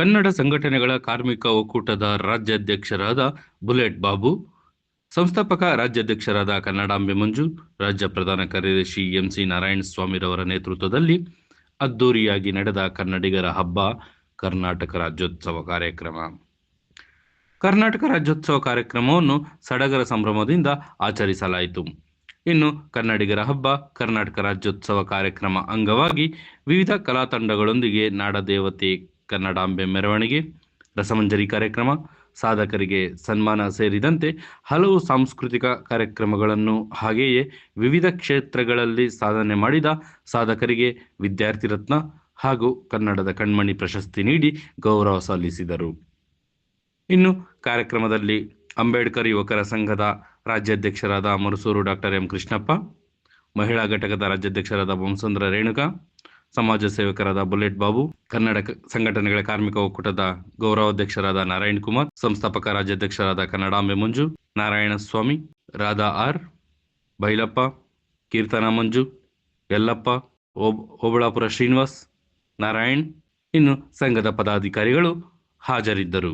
ಕನ್ನಡ ಸಂಘಟನೆಗಳ ಕಾರ್ಮಿಕ ಒಕ್ಕೂಟದ ರಾಜ್ಯಾಧ್ಯಕ್ಷರಾದ ಬುಲೆಟ್ ಬಾಬು, ಸಂಸ್ಥಾಪಕ ರಾಜ್ಯಾಧ್ಯಕ್ಷರಾದ ಕನ್ನಡಾಂಬೆ ಮಂಜು, ರಾಜ್ಯ ಪ್ರಧಾನ ಕಾರ್ಯದರ್ಶಿ ಎಂಸಿ ನಾರಾಯಣ ಸ್ವಾಮಿರವರ ನೇತೃತ್ವದಲ್ಲಿ ಅದ್ದೂರಿಯಾಗಿ ನಡೆದ ಕನ್ನಡಿಗರ ಹಬ್ಬ, ಕರ್ನಾಟಕ ರಾಜ್ಯೋತ್ಸವ ಕಾರ್ಯಕ್ರಮ. ಕರ್ನಾಟಕ ರಾಜ್ಯೋತ್ಸವ ಕಾರ್ಯಕ್ರಮವನ್ನು ಸಡಗರ ಸಂಭ್ರಮದಿಂದ ಆಚರಿಸಲಾಯಿತು. ಇನ್ನು ಕನ್ನಡಿಗರ ಹಬ್ಬ, ಕರ್ನಾಟಕ ರಾಜ್ಯೋತ್ಸವ ಕಾರ್ಯಕ್ರಮ ಅಂಗವಾಗಿ ವಿವಿಧ ಕಲಾ ತಂಡಗಳೊಂದಿಗೆ ನಾಡದೇವತೆ ಕನ್ನಡಾಂಬೆ ಮೆರವಣಿಗೆ, ರಸಮಂಜರಿ ಕಾರ್ಯಕ್ರಮ, ಸಾಧಕರಿಗೆ ಸನ್ಮಾನ ಸೇರಿದಂತೆ ಹಲವು ಸಾಂಸ್ಕೃತಿಕ ಕಾರ್ಯಕ್ರಮಗಳನ್ನು ಹಾಗೆಯೇ ವಿವಿಧ ಕ್ಷೇತ್ರಗಳಲ್ಲಿ ಸಾಧನೆ ಮಾಡಿದ ಸಾಧಕರಿಗೆ ವಿದ್ಯಾರ್ಥಿ ರತ್ನ ಹಾಗೂ ಕನ್ನಡದ ಕಣ್ಮಣಿ ಪ್ರಶಸ್ತಿ ನೀಡಿ ಗೌರವ ಸಲ್ಲಿಸಿದರು. ಇನ್ನು ಕಾರ್ಯಕ್ರಮದಲ್ಲಿ ಅಂಬೇಡ್ಕರ್ ಯುವಕರ ಸಂಘದ ರಾಜ್ಯಾಧ್ಯಕ್ಷರಾದ ಮರುಸೂರು ಡಾಕ್ಟರ್ ಎಂ ಕೃಷ್ಣಪ್ಪ, ಮಹಿಳಾ ಘಟಕದ ರಾಜ್ಯಾಧ್ಯಕ್ಷರಾದ ವಂಸುಂದ್ರ ರೇಣುಕಾ ಸಮಾಜ ಸೇವಕರಾದ ಬುಲೆಟ್ ಬಾಬು ಕನ್ನಡ ಸಂಘಟನೆಗಳ ಕಾರ್ಮಿಕ ಒಕ್ಕೂಟದ ಗೌರವಾಧ್ಯಕ್ಷರಾದ ನಾರಾಯಣ್ ಕುಮಾರ್, ಸಂಸ್ಥಾಪಕ ರಾಜ್ಯಾಧ್ಯಕ್ಷರಾದ ಕನ್ನಡಾಂಬೆ ಮಂಜು ನಾರಾಯಣ ಸ್ವಾಮಿ ರಾಧಾ ಆರ್, ಬೈಲಪ್ಪ, ಕೀರ್ತನ ಮಂಜು, ಯಲ್ಲಪ್ಪ, ಓಬ್, ಓಬಳಾಪುರ ಶ್ರೀನಿವಾಸ್, ನಾರಾಯಣ್, ಇನ್ನು ಸಂಘದ ಪದಾಧಿಕಾರಿಗಳು ಹಾಜರಿದ್ದರು.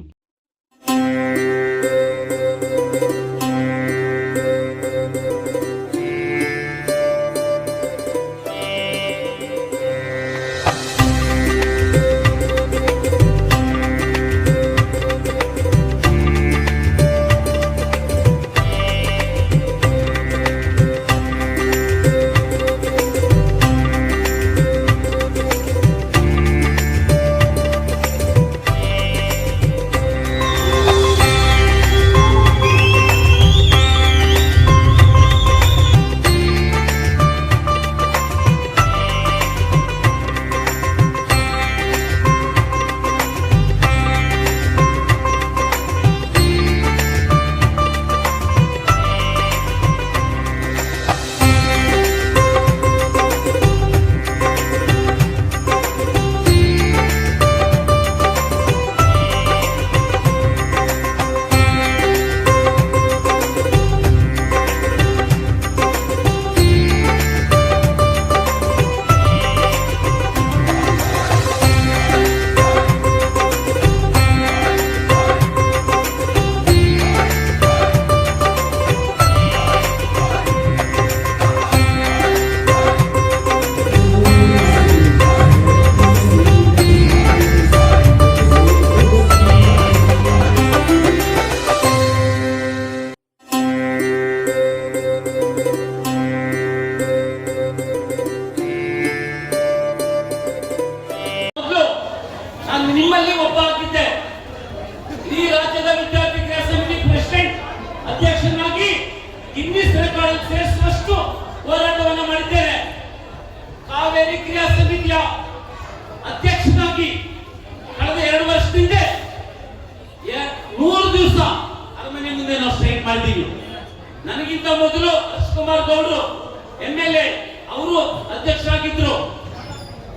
ಎಂ ಎಲ್ ಎ ಅವರು ಅಧ್ಯಕ್ಷರಾಗಿದ್ರು.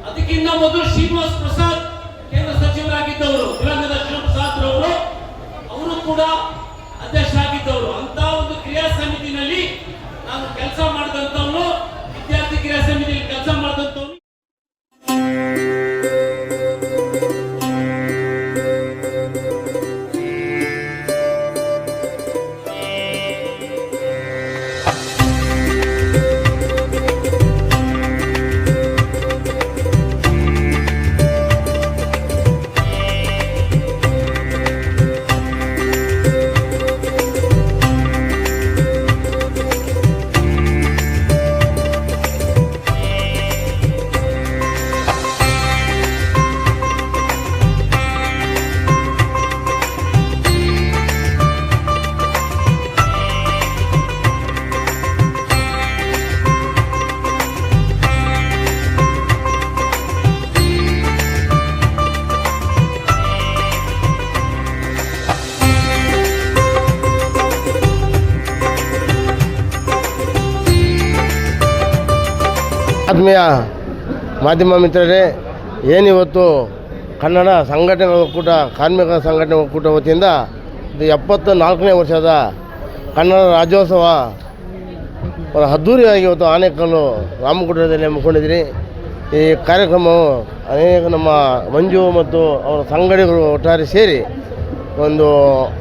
ಅದಕ್ಕಿಂತ ಮೊದಲು ಶ್ರೀನಿವಾಸ್ ಪ್ರಸಾದ್ ಕೇಂದ್ರ ಸಚಿವರಾಗಿದ್ದವರು ಶ್ರೀನಿವಾಸ್ ಪ್ರಸಾದ್ ರವರು, ಅವರು ಕೂಡ ಅಧ್ಯಕ್ಷ ಆಗಿದ್ದವರು ಅಂತ ಒಂದು ಕ್ರಿಯಾ ಸಮಿತಿನಲ್ಲಿ ನಾನು ಕೆಲಸ ಮಾಡಿದಂತವರು ವಿದ್ಯಾರ್ಥಿ ಕ್ರಿಯಾ ಸಮಿತಿಯಲ್ಲಿ ಆತ್ಮೀಯ ಮಾಧ್ಯಮ ಮಿತ್ರರೇ, ಏನಿವತ್ತು ಕನ್ನಡ ಸಂಘಟನೆ ಒಕ್ಕೂಟ, ಕಾರ್ಮಿಕ ಸಂಘಟನೆ ಒಕ್ಕೂಟ ವತಿಯಿಂದ ಇದು ಎಪ್ಪತ್ತು ನಾಲ್ಕನೇ ವರ್ಷದ ಕನ್ನಡ ರಾಜ್ಯೋತ್ಸವ ಅದ್ಧೂರಿಯಾಗಿ ಇವತ್ತು ಆನೆಕಲ್ಲು ರಾಮಕುಟದಲ್ಲಿ ಹಮ್ಮಿಕೊಂಡಿದ್ದೀನಿ ಈ ಕಾರ್ಯಕ್ರಮವು ಅನೇಕ ನಮ್ಮ ಮಂಜು ಮತ್ತು ಅವರ ಸಂಘಟನೆಗಳು ಒಟ್ಟಾರೆ ಸೇರಿ ಒಂದು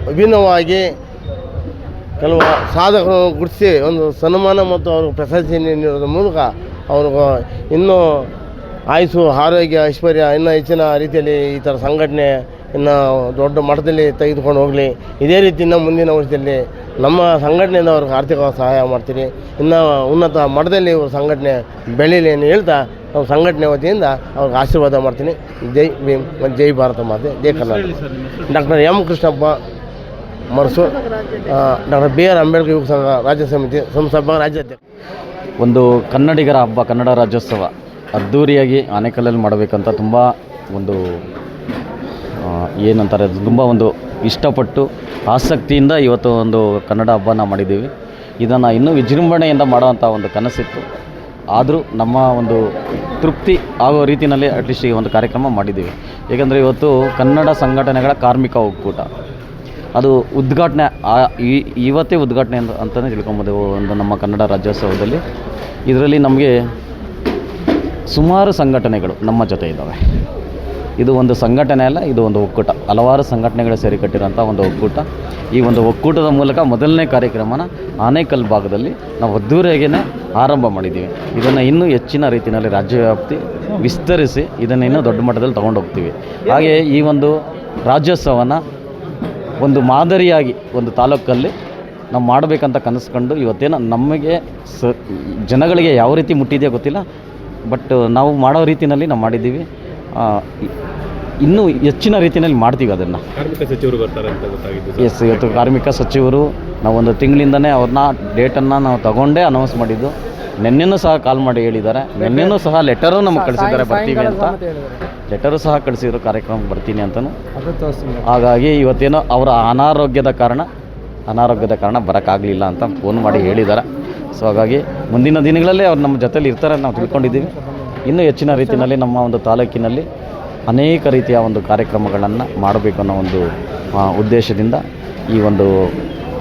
ವಿಭಿನ್ನವಾಗಿ ಕೆಲವು ಸಾಧಕರನ್ನು ಗುರುತಿಸಿ ಒಂದು ಸನ್ಮಾನ ಮತ್ತು ಅವ್ರಿಗೆ ಪ್ರಶಸ್ತಿ ನೀಡೋದ್ರ ಮೂಲಕ ಅವ್ರಿಗೆ ಇನ್ನೂ ಆಯುಸ್ಸು, ಆರೋಗ್ಯ, ಐಶ್ವರ್ಯ, ಇನ್ನೂ ಹೆಚ್ಚಿನ ರೀತಿಯಲ್ಲಿ ಈ ಥರ ಸಂಘಟನೆ ಇನ್ನು ದೊಡ್ಡ ಮಟ್ಟದಲ್ಲಿ ತೆಗೆದುಕೊಂಡು ಹೋಗಲಿ. ಇದೇ ರೀತಿ ಇನ್ನು ಮುಂದಿನ ವರ್ಷದಲ್ಲಿ ನಮ್ಮ ಸಂಘಟನೆಯಿಂದ ಅವ್ರಿಗೆ ಆರ್ಥಿಕವಾಗಿ ಸಹಾಯ ಮಾಡ್ತೀರಿ. ಇನ್ನು ಉನ್ನತ ಮಟ್ಟದಲ್ಲಿ ಇವ್ರ ಸಂಘಟನೆ ಬೆಳೀಲಿ ಅಂತ ಹೇಳ್ತಾ ನಾವು ಸಂಘಟನೆ ವತಿಯಿಂದ ಅವ್ರಿಗೆ ಆಶೀರ್ವಾದ ಮಾಡ್ತೀನಿ. ಜೈ ಭೀಮ್, ಜೈ ಭಾರತ ಮಾತೆ, ಜೈ Karnataka. Doctor M Krishnappa Marasu doctor B R Ambedkar ಯುವಕ ಸಂಘ ರಾಜ್ಯ ಸಮಿತಿ ಸಂಸ್ಥಾಪಕ ರಾಜ್ಯಾಧ್ಯಕ್ಷ. ಒಂದು ಕನ್ನಡಿಗರ ಹಬ್ಬ, ಕನ್ನಡ ರಾಜ್ಯೋತ್ಸವ ಅದ್ಧೂರಿಯಾಗಿ ಆನೆಕಲ್ಲಲ್ಲಿ ಮಾಡಬೇಕಂತ ತುಂಬ ಒಂದು ಏನಂತಾರೆ ಅದು, ತುಂಬ ಒಂದು ಇಷ್ಟಪಟ್ಟು ಆಸಕ್ತಿಯಿಂದ ಇವತ್ತು ಒಂದು ಕನ್ನಡ ಹಬ್ಬನ ಮಾಡಿದ್ದೀವಿ. ಇದನ್ನು ಇನ್ನೂ ವಿಜೃಂಭಣೆಯಿಂದ ಮಾಡುವಂಥ ಒಂದು ಕನಸಿತ್ತು. ಆದರೂ ನಮ್ಮ ಒಂದು ತೃಪ್ತಿ ಆಗೋ ರೀತಿಯಲ್ಲಿ ಅಟ್ಲೀಸ್ಟ್ ಈ ಒಂದು ಕಾರ್ಯಕ್ರಮ ಮಾಡಿದ್ದೀವಿ. ಏಕೆಂದರೆ ಇವತ್ತು ಕನ್ನಡ ಸಂಘಟನೆಗಳ ಕಾರ್ಮಿಕ ಒಕ್ಕೂಟ ಅದು ಉದ್ಘಾಟನೆ ಇವತ್ತೇ ಉದ್ಘಾಟನೆ ಅಂತ ಅಂತಲೇ ತಿಳ್ಕೊಬೋದು ಒಂದು ನಮ್ಮ ಕನ್ನಡ ರಾಜ್ಯೋತ್ಸವದಲ್ಲಿ. ಇದರಲ್ಲಿ ನಮಗೆ ಸುಮಾರು ಸಂಘಟನೆಗಳು ನಮ್ಮ ಜೊತೆ ಇದ್ದಾವೆ. ಇದು ಒಂದು ಸಂಘಟನೆ ಅಲ್ಲ, ಇದು ಒಂದು ಒಕ್ಕೂಟ. ಹಲವಾರು ಸಂಘಟನೆಗಳು ಸೇರಿ ಕಟ್ಟಿರೋಂಥ ಒಂದು ಒಕ್ಕೂಟ. ಈ ಒಂದು ಒಕ್ಕೂಟದ ಮೂಲಕ ಮೊದಲನೇ ಕಾರ್ಯಕ್ರಮನ ಆನೇಕಲ್ ಭಾಗದಲ್ಲಿ ನಾವು ಅದ್ದೂರಿಯಾಗಿಯೇ ಆರಂಭ ಮಾಡಿದ್ದೀವಿ. ಇದನ್ನು ಇನ್ನೂ ಹೆಚ್ಚಿನ ರೀತಿಯಲ್ಲಿ ರಾಜ್ಯವ್ಯಾಪ್ತಿ ವಿಸ್ತರಿಸಿ ಇದನ್ನು ಇನ್ನೂ ದೊಡ್ಡ ಮಟ್ಟದಲ್ಲಿ ತೊಗೊಂಡು ಹೋಗ್ತೀವಿ ಹಾಗೆಯೇ ಈ ಒಂದು ರಾಜ್ಯೋತ್ಸವನ ಒಂದು ಮಾದರಿಯಾಗಿ ಒಂದು ತಾಲೂಕಲ್ಲಿ ನಾವು ಮಾಡಬೇಕಂತ ಕನಸ್ಕೊಂಡು ಇವತ್ತೇನು ನಮಗೆ ಸ ಜನಗಳಿಗೆ ಯಾವ ರೀತಿ ಮುಟ್ಟಿದೆಯೋ ಗೊತ್ತಿಲ್ಲ. ಬಟ್ ನಾವು ಮಾಡೋ ರೀತಿಯಲ್ಲಿ ನಾವು ಮಾಡಿದ್ದೀವಿ. ಇನ್ನೂ ಹೆಚ್ಚಿನ ರೀತಿಯಲ್ಲಿ ಮಾಡ್ತೀವಿ ಅದನ್ನು. ಕಾರ್ಮಿಕ ಸಚಿವರು ಬರ್ತಾರೆ ಅಂತ ಗೊತ್ತಾಗಿದ್ದು ಎಸ್ ಇವತ್ತು ಕಾರ್ಮಿಕ ಸಚಿವರು ನಾವು ಒಂದು ತಿಂಗಳಿಂದನೇ ಅವ್ರನ್ನ ಡೇಟನ್ನು ನಾವು ತಗೊಂಡೇ ಅನೌನ್ಸ್ ಮಾಡಿದ್ದು. ನಿನ್ನೆನೂ ಸಹ ಕಾಲ್ ಮಾಡಿ ಹೇಳಿದ್ದಾರೆ. ನಿನ್ನೆನೂ ಸಹ ಲೆಟರು ನಮಗೆ ಕಳಿಸಿದ್ದಾರೆ ಬರ್ತೀವಿ ಅಂತ. ಲೆಟರು ಸಹ ಕಳಿಸಿದ್ರು ಕಾರ್ಯಕ್ರಮಕ್ಕೆ ಬರ್ತೀನಿ ಅಂತಲೂ ಹಾಗಾಗಿ ಇವತ್ತೇನೋ ಅವರ ಅನಾರೋಗ್ಯದ ಕಾರಣ ಅನಾರೋಗ್ಯದ ಕಾರಣ ಬರೋಕ್ಕಾಗಲಿಲ್ಲ ಅಂತ ಫೋನ್ ಮಾಡಿ ಹೇಳಿದ್ದಾರೆ. ಸೊ ಹಾಗಾಗಿ ಮುಂದಿನ ದಿನಗಳಲ್ಲಿ ಅವ್ರು ನಮ್ಮ ಜೊತೆಲಿ ಇರ್ತಾರೆ ಅಂತ ನಾವು ತಿಳ್ಕೊಂಡಿದ್ದೀವಿ. ಇನ್ನೂ ಹೆಚ್ಚಿನ ರೀತಿಯಲ್ಲಿ ನಮ್ಮ ಒಂದು ತಾಲೂಕಿನಲ್ಲಿ ಅನೇಕ ರೀತಿಯ ಒಂದು ಕಾರ್ಯಕ್ರಮಗಳನ್ನು ಮಾಡಬೇಕು ಅನ್ನೋ ಒಂದು ಉದ್ದೇಶದಿಂದ ಈ ಒಂದು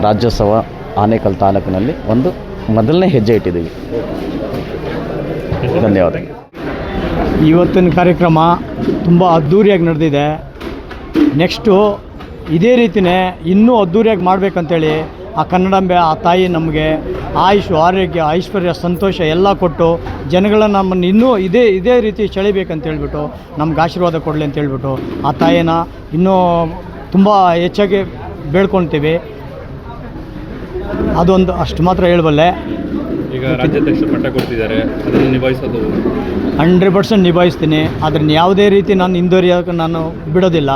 ರಾಜ್ಯೋತ್ಸವ ಆನೇಕಲ್ ತಾಲೂಕಿನಲ್ಲಿ ಒಂದು ಮೊದಲನೇ ಹೆಜ್ಜೆ ಇಟ್ಟಿದ್ದೀವಿ. ಧನ್ಯವಾದಗಳು. ಇವತ್ತಿನ ಕಾರ್ಯಕ್ರಮ ತುಂಬ ಅದ್ಧೂರಿಯಾಗಿ ನಡೆದಿದೆ. ನೆಕ್ಸ್ಟು ಇದೇ ರೀತಿಯೇ ಇನ್ನೂ ಅದ್ಧೂರಿಯಾಗಿ ಮಾಡಬೇಕಂತೇಳಿ ಆ ಕನ್ನಡಾಂಬೆ, ಆ ತಾಯಿ ನಮಗೆ ಆಯುಷು, ಆರೋಗ್ಯ, ಐಶ್ವರ್ಯ, ಸಂತೋಷ ಎಲ್ಲ ಕೊಟ್ಟು ಜನಗಳನ್ನ ನಮ್ಮನ್ನು ಇನ್ನೂ ಇದೇ ಇದೇ ರೀತಿ ಸೆಳಿಬೇಕಂತ ಹೇಳ್ಬಿಟ್ಟು ನಮ್ಗೆ ಆಶೀರ್ವಾದ ಕೊಡಲಿ ಅಂತ ಹೇಳ್ಬಿಟ್ಟು ಆ ತಾಯಿನ ಇನ್ನೂ ತುಂಬ ಹೆಚ್ಚಾಗಿ ಬೇಡ್ಕೊಳ್ತೀವಿ. ಅದೊಂದು ಅಷ್ಟು ಮಾತ್ರ ಹೇಳಬಲ್ಲೆ. ಈಗ ರಾಜ್ಯಾಧ್ಯಕ್ಷ ಪಟ್ಟ ಕೊಡ್ತಿದ್ದಾರೆ ಅದನ್ನು ನಿಭಾಯಿಸೋದು. ಹಂಡ್ರೆಡ್ ಪರ್ಸೆಂಟ್ ನಿಭಾಯಿಸ್ತೀನಿ. ಅದನ್ನು ಯಾವುದೇ ರೀತಿ ನಾನು ಹಿಂದುವರಿಯೋಕೆ ನಾನು ಬಿಡೋದಿಲ್ಲ.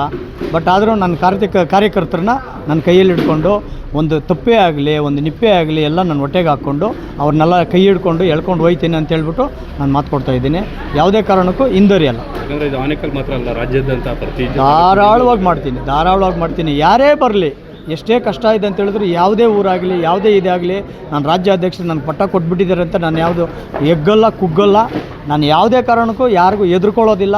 ಬಟ್ ಆದರೂ ನನ್ನ ಕಾರ್ತಿಕ ಕಾರ್ಯಕರ್ತರನ್ನ ನನ್ನ ಕೈಯಲ್ಲಿ ಹಿಡ್ಕೊಂಡು ಒಂದು ತಪ್ಪೇ ಆಗಲಿ ಒಂದು ನಿಪ್ಪೆ ಆಗಲಿ ಎಲ್ಲ ನಾನು ಹೊಟ್ಟೆಗೆ ಹಾಕ್ಕೊಂಡು ಅವ್ರನ್ನೆಲ್ಲ ಕೈ ಹಿಡ್ಕೊಂಡು ಎಳ್ಕೊಂಡು ಹೋಯ್ತೀನಿ ಅಂತ ಹೇಳ್ಬಿಟ್ಟು ನಾನು ಮಾತು ಕೊಡ್ತಾ ಇದ್ದೀನಿ. ಯಾವುದೇ ಕಾರಣಕ್ಕೂ ಹಿಂದುವರಿಯಲ್ಲ. ಯಾಕಂದರೆ ಇದು ಆನೇಕಲ್ ಮಾತ್ರ ಅಲ್ಲ ರಾಜ್ಯಾದ್ಯಂತ ಪ್ರತಿ ಧಾರಾಳವಾಗಿ ಮಾಡ್ತೀನಿ ಧಾರಾಳವಾಗಿ ಮಾಡ್ತೀನಿ. ಯಾರೇ ಬರಲಿ ಎಷ್ಟೇ ಕಷ್ಟ ಇದೆ ಅಂತ ಹೇಳಿದ್ರು ಯಾವುದೇ ಊರಾಗಲಿ, ಯಾವುದೇ ಇದಾಗಲಿ ನಾನು ರಾಜ್ಯಾಧ್ಯಕ್ಷರು ನನಗೆ ಪಟ್ಟ ಕೊಟ್ಬಿಟ್ಟಿದ್ದಾರೆ ಅಂತ ನಾನು ಯಾವುದು ಎಗ್ಗಲ್ಲ, ಕುಗ್ಗಲ್ಲ. ನಾನು ಯಾವುದೇ ಕಾರಣಕ್ಕೂ ಯಾರಿಗೂ ಎದುರ್ಕೊಳ್ಳೋದಿಲ್ಲ.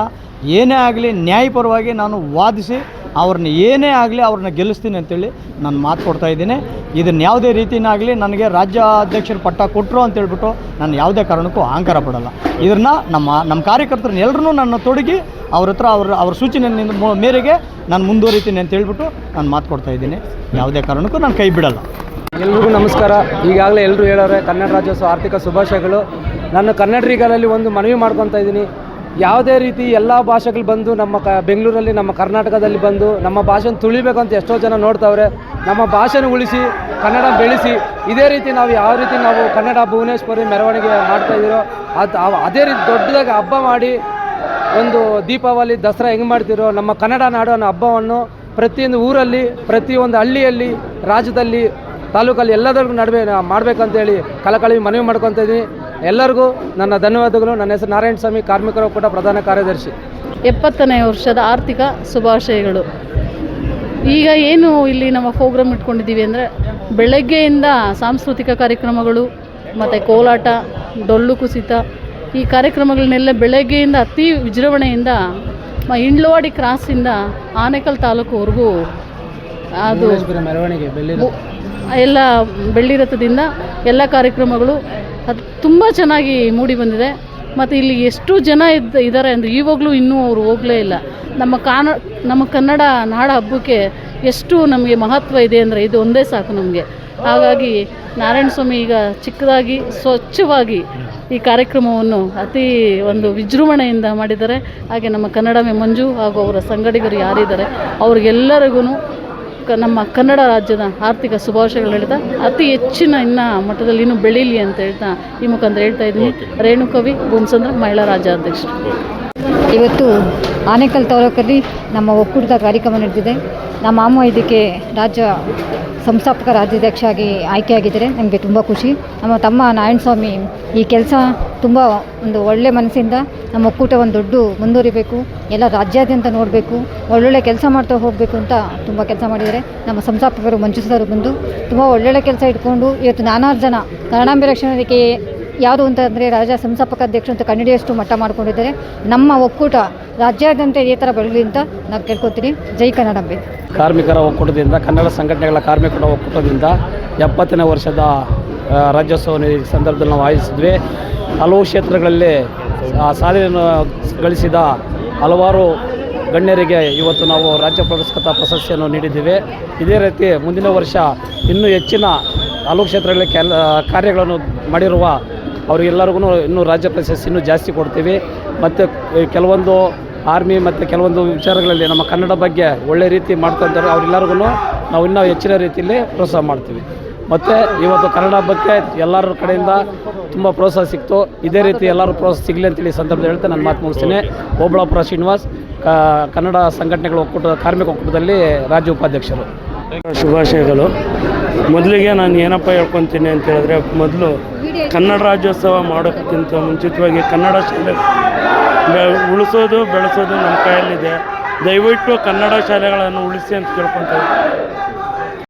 ಏನೇ ಆಗಲಿ ನ್ಯಾಯಪರವಾಗಿ ನಾನು ವಾದಿಸಿ ಅವ್ರನ್ನ ಏನೇ ಆಗಲಿ ಅವ್ರನ್ನ ಗೆಲ್ಲಿಸ್ತೀನಿ ಅಂತೇಳಿ ನಾನು ಮಾತು ಕೊಡ್ತಾ ಇದ್ದೀನಿ. ಇದನ್ನು ಯಾವುದೇ ರೀತಿನಾಗಲಿ ನನಗೆ ರಾಜ್ಯ ಅಧ್ಯಕ್ಷರು ಪಟ್ಟ ಕೊಟ್ಟರು ಅಂತ ಹೇಳ್ಬಿಟ್ಟು ನಾನು ಯಾವುದೇ ಕಾರಣಕ್ಕೂ ಅಹಂಕಾರ ಪಡಲ್ಲ. ಇದನ್ನ ನಮ್ಮ ನಮ್ಮ ಕಾರ್ಯಕರ್ತರನ್ನ ಎಲ್ಲರೂ ನನ್ನ ತೊಡಗಿ ಅವ್ರ ಹತ್ರ ಅವ್ರ ಅವ್ರ ಸೂಚನೆ ಮೇರೆಗೆ ನಾನು ಮುಂದುವರಿತೀನಿ ಅಂತ ಹೇಳ್ಬಿಟ್ಟು ನಾನು ಮಾತು ಕೊಡ್ತಾ ಇದ್ದೀನಿ. ಯಾವುದೇ ಕಾರಣಕ್ಕೂ ನಾನು ಕೈ ಬಿಡಲ್ಲ. ಎಲ್ರಿಗೂ ನಮಸ್ಕಾರ. ಈಗಾಗಲೇ ಎಲ್ಲರೂ ಹೇಳೋರೆ ಕನ್ನಡ ರಾಜ್ಯೋತ್ಸವ ಆರ್ಥಿಕ ಶುಭಾಶಯಗಳು. ನಾನು ಕನ್ನಡಿಗರಲ್ಲಿ ಒಂದು ಮನವಿ ಮಾಡ್ಕೊತಾ ಇದ್ದೀನಿ. ಯಾವುದೇ ರೀತಿ ಎಲ್ಲ ಭಾಷೆಗಳು ಬಂದು ನಮ್ಮ ಕ, ಬೆಂಗಳೂರಲ್ಲಿ, ನಮ್ಮ ಕರ್ನಾಟಕದಲ್ಲಿ ಬಂದು ನಮ್ಮ ಭಾಷೆನ ತುಳಿಬೇಕು ಅಂತ ಎಷ್ಟೋ ಜನ ನೋಡ್ತಾವ್ರೆ. ನಮ್ಮ ಭಾಷೆನ ಉಳಿಸಿ, ಕನ್ನಡ ಬೆಳೆಸಿ, ಇದೇ ರೀತಿ ನಾವು ಯಾವ ರೀತಿ ನಾವು ಕನ್ನಡ ಭುವನೇಶ್ವರಿ ಮೆರವಣಿಗೆ ಮಾಡ್ತಾ ಇದ್ದೀರೋ ಅದು ಅದೇ ರೀತಿ ದೊಡ್ಡದಾಗಿ ಹಬ್ಬ ಮಾಡಿ ಒಂದು ದೀಪಾವಳಿ, ದಸರಾ ಹೆಂಗೆ ಮಾಡ್ತಿರೋ, ನಮ್ಮ ಕನ್ನಡ ನಾಡು ಅನ್ನೋ ಹಬ್ಬವನ್ನು ಪ್ರತಿಯೊಂದು ಊರಲ್ಲಿ, ಪ್ರತಿಯೊಂದು ಹಳ್ಳಿಯಲ್ಲಿ, ರಾಜ್ಯದಲ್ಲಿ, ತಾಲೂಕಲ್ಲಿ ಎಲ್ಲದರಿಗೂ ನಡುವೆ, ಮಾಡಬೇಕಂತೇಳಿ ಕಳಕಳಿ ಮನವಿ ಮಾಡ್ಕೊತಾ ಇದ್ದೀನಿ ಎಲ್ಲರಿಗೂ ನನ್ನ ಧನ್ಯವಾದಗಳು. ನನ್ನ ಹೆಸರು ನಾರಾಯಣ ಸ್ವಾಮಿ ಕಾರ್ಮಿಕರ ಒಕ್ಕೂಟ ಪ್ರಧಾನ ಕಾರ್ಯದರ್ಶಿ. ಎಪ್ಪತ್ತನೇ ವರ್ಷದ ಆರ್ಥಿಕ ಶುಭಾಶಯಗಳು. ಈಗ ಏನು ಇಲ್ಲಿ ನಮ್ಮ ಪ್ರೋಗ್ರಾಮ್ ಇಟ್ಕೊಂಡಿದ್ದೀವಿ ಅಂದರೆ ಬೆಳಗ್ಗೆಯಿಂದ ಸಾಂಸ್ಕೃತಿಕ ಕಾರ್ಯಕ್ರಮಗಳು ಮತ್ತು ಕೋಲಾಟ ಡೊಳ್ಳು ಕುಸಿತ ಈ ಕಾರ್ಯಕ್ರಮಗಳನ್ನೆಲ್ಲ ಬೆಳಗ್ಗೆಯಿಂದ ಅತಿ ವಿಜೃಂಭಣೆಯಿಂದ ಇಂಡ್ಲವಾಡಿ ಕ್ರಾಸಿಂದ ಆನೇಕಲ್ ತಾಲೂಕುವರೆಗೂ ಅದು ಮೆರವಣಿಗೆ ಎಲ್ಲ ಬೆಳ್ಳಿ ರಥದಿಂದ ಎಲ್ಲ ಕಾರ್ಯಕ್ರಮಗಳು ಅದು ತುಂಬ ಚೆನ್ನಾಗಿ ಮೂಡಿ ಬಂದಿದೆ. ಮತ್ತು ಇಲ್ಲಿ ಎಷ್ಟು ಜನ ಇದ್ದ ಇದ್ದಾರೆ ಅಂದರೆ ಇವಾಗಲೂ ಇನ್ನೂ ಅವರು ಹೋಗಲೇ ಇಲ್ಲ. ನಮ್ಮ ಕಾನ ನಮ್ಮ ಕನ್ನಡ ನಾಡ ಹಬ್ಬಕ್ಕೆ ಎಷ್ಟು ನಮಗೆ ಮಹತ್ವ ಇದೆ ಅಂದರೆ ಇದು ಒಂದೇ ಸಾಕು ನಮಗೆ. ಹಾಗಾಗಿ ನಾರಾಯಣ ಸ್ವಾಮಿ ಈಗ ಚಿಕ್ಕದಾಗಿ, ಸ್ವಚ್ಛವಾಗಿ ಈ ಕಾರ್ಯಕ್ರಮವನ್ನು ಅತಿ ಒಂದು ವಿಜೃಂಭಣೆಯಿಂದ ಮಾಡಿದ್ದಾರೆ. ಹಾಗೆ ನಮ್ಮ ಕನ್ನಡಮೆ ಮಂಜು ಹಾಗೂ ಅವರ ಸಂಗಡಿಗರು ಯಾರಿದ್ದಾರೆ ಅವ್ರಿಗೆಲ್ಲರಿಗೂ ಕ ನಮ್ಮ ಕನ್ನಡ ರಾಜ್ಯದ ಆರ್ಥಿಕ ಶುಭಾಶಯಗಳು ಹೇಳ್ತಾ ಅತಿ ಹೆಚ್ಚಿನ ಇನ್ನ ಮಟ್ಟದಲ್ಲಿ ಇನ್ನೂ ಬೆಳೀಲಿ ಅಂತ ಹೇಳ್ತಾ ಈ ಮುಖಾಂತರ ಹೇಳ್ತಾ ಇದ್ದೀನಿ. ರೇಣುಕವಿ ಭೂಮಸಂದ್ರ ಮಹಿಳಾ ರಾಜ್ಯಾಧ್ಯಕ್ಷರು. ಇವತ್ತು ಆನೇಕಲ್ ತಾಲೂಕಲ್ಲಿ ನಮ್ಮ ಒಕ್ಕೂಟದ ಕಾರ್ಯಕ್ರಮ ನಡೆದಿದೆ. ನಮ್ಮ ಅಮ್ಮ ಇದಕ್ಕೆ ರಾಜ್ಯ ಸಂಸ್ಥಾಪಕ ರಾಜ್ಯಾಧ್ಯಕ್ಷ ಆಗಿ ಆಯ್ಕೆಯಾಗಿದ್ದಾರೆ. ನಮಗೆ ತುಂಬ ಖುಷಿ. ನಮ್ಮ ತಮ್ಮ ನಾರಾಯಣಸ್ವಾಮಿ ಈ ಕೆಲಸ ತುಂಬ ಒಂದು ಒಳ್ಳೆ ಮನಸ್ಸಿಂದ ನಮ್ಮ ಒಕ್ಕೂಟ ಒಂದು ದೊಡ್ಡ ಮುಂದುವರಿಬೇಕು. ಎಲ್ಲ ರಾಜ್ಯಾದ್ಯಂತ ನೋಡಬೇಕು. ಒಳ್ಳೊಳ್ಳೆ ಕೆಲಸ ಮಾಡ್ತಾ ಹೋಗಬೇಕು ಅಂತ ತುಂಬ ಕೆಲಸ ಮಾಡಿದ್ದಾರೆ. ನಮ್ಮ ಸಂಸ್ಥಾಪಕರು ಮಂಜು ಸರ್ ಬಂದು ತುಂಬ ಒಳ್ಳೊಳ್ಳೆ ಕೆಲಸ ಇಟ್ಕೊಂಡು ಇವತ್ತು ನಾನಾರು ಜನ ಕನ್ನಡಾಂಬೆ ರಕ್ಷಣೆಗೆ ಯಾವುದು ಅಂತಂದರೆ ರಾಜ್ಯ ಸಂಸ್ಥಾಪಕ ಅಧ್ಯಕ್ಷರು ಅಂತ ಕನ್ನಡಿಯಷ್ಟು ಮಟ್ಟ ಮಾಡಿಕೊಂಡಿದ್ದಾರೆ. ನಮ್ಮ ಒಕ್ಕೂಟ ರಾಜ್ಯಾದ್ಯಂತ ಈ ಥರ ಬೆಳಗಲಿ ಅಂತ ನಾವು ಕೇಳ್ಕೊತೀನಿ. ಜೈ ಕನ್ನಡಾಂಬೆ ಕಾರ್ಮಿಕರ ಒಕ್ಕೂಟದಿಂದ, ಕನ್ನಡ ಸಂಘಟನೆಗಳ ಕಾರ್ಮಿಕರ ಒಕ್ಕೂಟದಿಂದ ಎಪ್ಪತ್ತನೇ ವರ್ಷದ ರಾಜ್ಯೋತ್ಸವ ಸಂದರ್ಭದಲ್ಲಿ ನಾವು ಆಯೋಜಿಸಿದ್ವಿ. ಹಲವು ಕ್ಷೇತ್ರಗಳಲ್ಲಿ ಸಾಧನೆಯನ್ನು ಗಳಿಸಿದ ಹಲವಾರು ಗಣ್ಯರಿಗೆ ಇವತ್ತು ನಾವು ರಾಜ್ಯ ಪುರಸ್ಕೃತ ಪ್ರಶಸ್ತಿಯನ್ನು ನೀಡಿದ್ದೇವೆ. ಇದೇ ರೀತಿ ಮುಂದಿನ ವರ್ಷ ಇನ್ನೂ ಹೆಚ್ಚಿನ ಹಲವು ಕ್ಷೇತ್ರಗಳಲ್ಲಿ ಕೆಲ ಕಾರ್ಯಗಳನ್ನು ಮಾಡಿರುವ ಅವರಿಗೆಲ್ಲರಿಗೂ ಇನ್ನೂ ರಾಜ್ಯ ಪ್ರಶಸ್ತಿ ಇನ್ನೂ ಜಾಸ್ತಿ ಕೊಡ್ತೀವಿ. ಮತ್ತು ಕೆಲವೊಂದು ಆರ್ಮಿ ಮತ್ತು ಕೆಲವೊಂದು ವಿಚಾರಗಳಲ್ಲಿ ನಮ್ಮ ಕನ್ನಡ ಬಗ್ಗೆ ಒಳ್ಳೆ ರೀತಿ ಮಾಡ್ತಾ ಇದ್ದಾರೆ. ಅವರೆಲ್ಲರಿಗೂ ನಾವು ಇನ್ನೂ ಹೆಚ್ಚಿನ ರೀತಿಯಲ್ಲಿ ಪ್ರೋತ್ಸಾಹ ಮಾಡ್ತೀವಿ. ಮತ್ತು ಇವತ್ತು ಕನ್ನಡ ಬಗ್ಗೆ ಎಲ್ಲರ ಕಡೆಯಿಂದ ತುಂಬ ಪ್ರೋತ್ಸಾಹ ಸಿಕ್ತು. ಇದೇ ರೀತಿ ಎಲ್ಲರೂ ಪ್ರೋತ್ಸಾಹ ಸಿಗಲಿ ಅಂತೇಳಿ ಸಂದರ್ಭದಲ್ಲಿ ಹೇಳ್ತಾ ನಾನು ಮಾತು ಮುಗಿಸ್ತೀನಿ. ಓಬಳಾಪುರ ಶ್ರೀನಿವಾಸ್ ಕನ್ನಡ ಸಂಘಟನೆಗಳ ಒಕ್ಕೂಟದ ಕಾರ್ಮಿಕ ಒಕ್ಕೂಟದಲ್ಲಿ ರಾಜ್ಯ ಉಪಾಧ್ಯಕ್ಷರು. ಶುಭಾಶಯಗಳು. ಮೊದಲಿಗೆ ನಾನು ಏನಪ್ಪ ಹೇಳ್ಕೊತೀನಿ ಅಂತ ಹೇಳಿದ್ರೆ ಮೊದಲು ಕನ್ನಡ ರಾಜ್ಯೋತ್ಸವ ಮಾಡೋಕ್ಕಿಂತ ಮುಂಚಿತವಾಗಿ ಕನ್ನಡ ಶಾಲೆ ಉಳಿಸೋದು, ಬೆಳೆಸೋದು ನಮ್ಮ ಕೈಯಲ್ಲಿದೆ. ದಯವಿಟ್ಟು ಕನ್ನಡ ಶಾಲೆಗಳನ್ನು ಉಳಿಸಿ ಅಂತ ಕೇಳ್ಕೊತಾರೆ